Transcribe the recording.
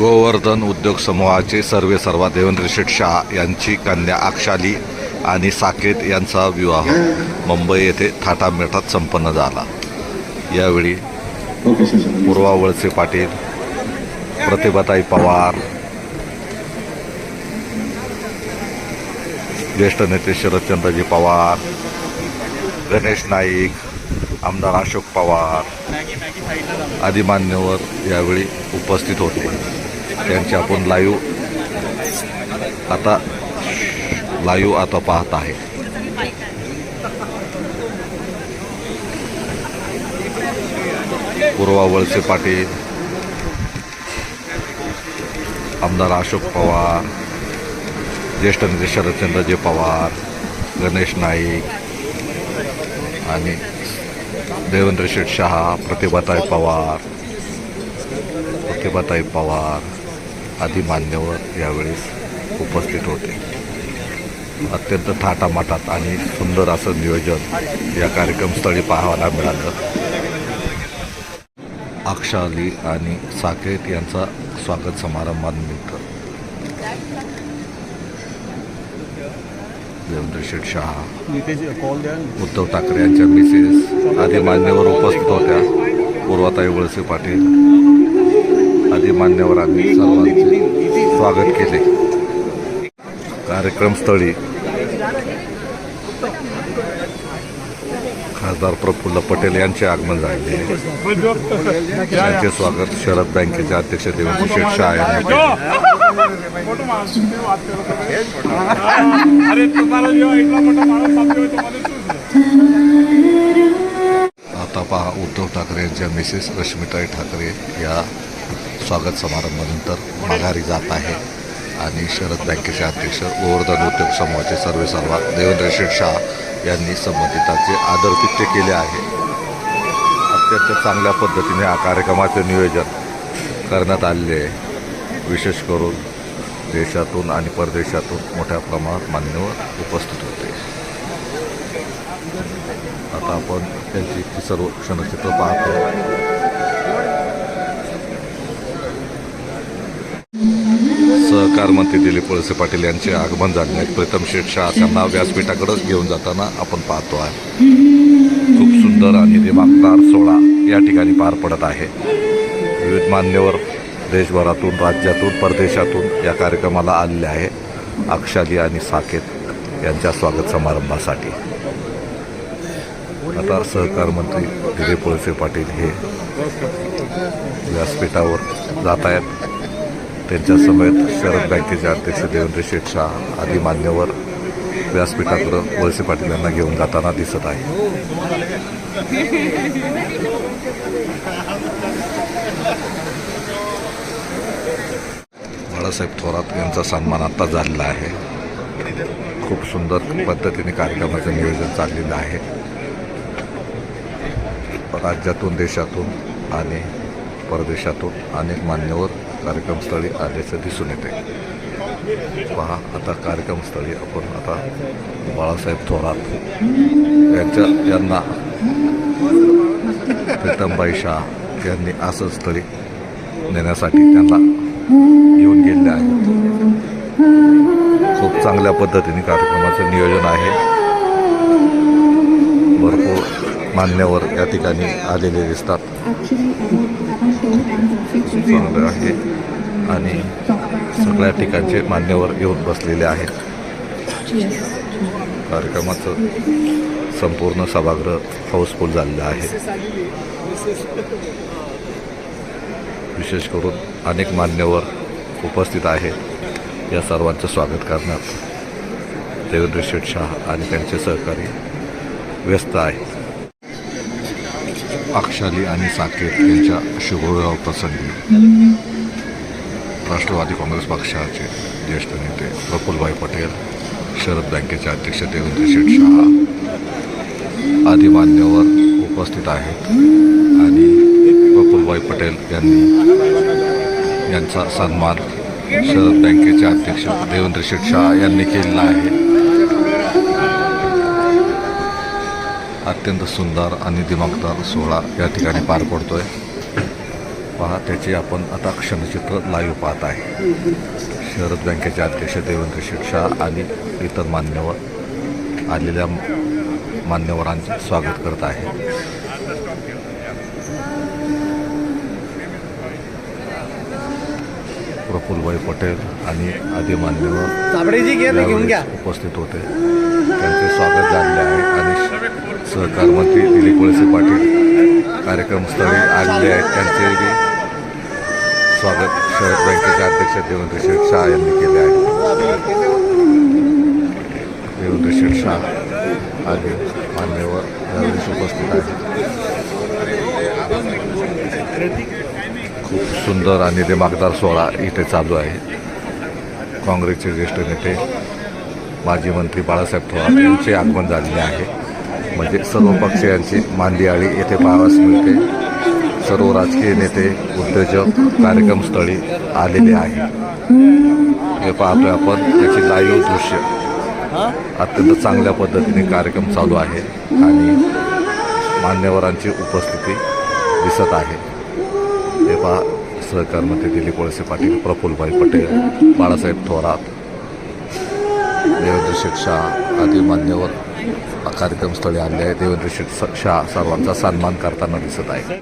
गोवर्धन उद्योग समूहाचे सर्वे सर्वा देवेंद्र शेठ शाह यांची कन्या अक्षाली आणि साकेत यांचा विवाह मुंबई येथे थाटामेटात संपन्न झाला. यावेळी पूर्वा वळसे पाटील प्रतिभाताई पवार ज्येष्ठ नेते शरदचंद्रजी पवार गणेश नाईक आमदार अशोक पवार आदी मान्यवर यावेळी उपस्थित होते. त्यांची आपण लाईव्ह आता लाईव्ह आता पाहत आहे. पूर्वा वळसे पाटील आमदार अशोक पवार ज्येष्ठ नेते शरदचंद्रजी पवार गणेश नाईक आणि देवेंद्र शेठ शहा प्रतिभाताई पवार प्रतिभाताई पवार. आदी मान्यवर यावेळेस उपस्थित होते. अत्यंत थाटामाटात आणि सुंदर असं नियोजन या कार्यक्रमस्थळी पाहायला मिळालं. अक्षाली आणि साकेत यांचा स्वागत समारंभानिमित्त देवेंद्र शेठ शहा उद्धव ठाकरे यांच्या मिसेस आदी मान्यवर उपस्थित होत्या पूर्वाताई वळसे पाटील आदी मान्यवरांनी सर्वांचे स्वागत केले. कार्यक्रमस्थळी खासदार प्रफुल्ल पटेल यांचे आगमन झाले. त्यांचे स्वागत शरद बँकेचे अध्यक्ष देवेंद्र शेठ शाह यांनी आता पहा उद्धव ठाकरे यांच्या मिसेस रश्मिताई ठाकरे या स्वागत समारंभानंतर माघारी जात आहे. आणि शरद बँकेचे अध्यक्ष गोवर्धन उद्योग समूहाचे सर्वे सर्वात देवेंद्र शेठ शाह यांनी संबंधिताचे आदरकृत्य केले आहे. अत्यंत चांगल्या पद्धतीने या कार्यक्रमाचे नियोजन करण्यात आलेले आहे. विशेष करून देशातून आणि परदेशातून मोठ्या प्रमाणात मान्यवर उपस्थित होते. आता आपण त्यांची ती सर्व क्षणचित्र पाहतो. सहकार मंत्री दिलीप वळसे पाटील यांचे आगमन झाले आहे. प्रीतम शेठ शाह त्यांना व्यासपीठाकडेच घेऊन जाताना आपण पाहतो आहे. खूप सुंदर आणि दिमागदार सोहळा या ठिकाणी पार पडत आहे. विविध मान्यवर देशभरातून राज्यातून परदेशातून या कार्यक्रमाला आलेले आहे. अक्षाली आणि साकेत यांच्या स्वागत समारंभासाठी. आता सहकार मंत्री दिलीप वळसे पाटील हे व्यासपीठावर जात आहेत. त्यांच्यासमेत शरद बँकेचे अध्यक्ष देवेंद्र शेठ शाह आदी मान्यवर व्यासपीठाकडं वळसे पाटील यांना घेऊन जाताना दिसत आहे. बाळासाहेब थोरात यांचा सन्मान आता झालेला आहे. खूप सुंदर पद्धतीने कार्यक्रमाचं नियोजन चाललेलं आहे. राज्यातून देशातून आणि परदेशातून अनेक मान्यवर कार्यक्रमस्थळी आल्याचं दिसून येते. पहा आता कार्यक्रमस्थळी आपण आता बाळासाहेब थोरात यांच्या यांना प्रीतमबाई शाह यांनी असं स्थळी नेण्यासाठी त्यांना घेऊन गेलेले आहेत खूप चांगल्या पद्धतीने कार्यक्रमाचं नियोजन आहे. भरपूर मान्यवर या ठिकाणी आलेले दिसतात. चांगलं आहे. आणि सगळ्या ठिकाणचे मान्यवर येऊन बसलेले आहेत. कार्यक्रमाचं संपूर्ण सभागृह हाऊसफुल झालेलं आहे. विशेष करून अनेक मान्यवर उपस्थित आहेत. या सर्वांचं स्वागत करण्यात देवेंद्र शेठ शाह आणि त्यांचे सहकारी व्यस्त आहे अक्षाली आणि साकेत यांच्या शुभविवाह प्रसंगी राष्ट्रवादी काँग्रेस पक्षाचे ज्येष्ठ नेते प्रफुल्लभाई पटेल शरद बँकेचे अध्यक्ष देवेंद्र शेठ शहा आदी मान्यवर उपस्थित आहेत. आणि प्रफुल्लभाई पटेल यांनी यांचा सन्मान शरद बँकेचे अध्यक्ष देवेंद्र शेठ शहा यांनी केलेला आहे. अत्यंत सुंदर आणि दिमागदार सोहळा या ठिकाणी पार पडतोय. पहा त्याची आपण आता क्षणचित्र लाईव्ह पाहत आहे. शरद बँकेचे अध्यक्ष देवेंद्र शिक्षा आणि इतर मान्यवर आलेल्या मान्यवरांचे स्वागत करत आहे. प्रफुल्लभाई पटेल आणि आदी मान्यवर उपस्थित होते. त्यांचे स्वागत झाले आहे आणि सहकार मंत्री दिलीप वळसे पाटील कार्यक्रमस्थळी आलेले आहेत. त्यांचे स्वागत शरद बँकेचे अध्यक्ष देवेंद्र शेठ शाह यांनी केले आहे देवेंद्र शेठ शाह आणि मान्यवर यावेळेस उपस्थित आहेत खूप सुंदर आणि दिमागदार सोहळा इथे चालू आहे. काँग्रेसचे ज्येष्ठ नेते माजी मंत्री बाळासाहेब थोरात यांचे आगमन झालेले आहे. म्हणजे सर्व पक्षीयांची मांदियाळी येथे पाहावास मिळते. सर्व राजकीय नेते उद्योजक कार्यक्रमस्थळी आलेले आहे हे पाहतोय आपण त्याची लाईव्ह दृश्य. अत्यंत चांगल्या पद्धतीने कार्यक्रम चालू आहे आणि मान्यवरांची उपस्थिती दिसत आहे. हे पहा सहकार दिलीप वळसे पाटील प्रफुल्लभाई पटेल बाळासाहेब थोरात. देवेंद्र शेठ शाह आदी मान्यवर कार्यक्रमस्थळी आले आहे देवेंद्र शेठ शाह सर्वांचा सन्मान करताना दिसत आहे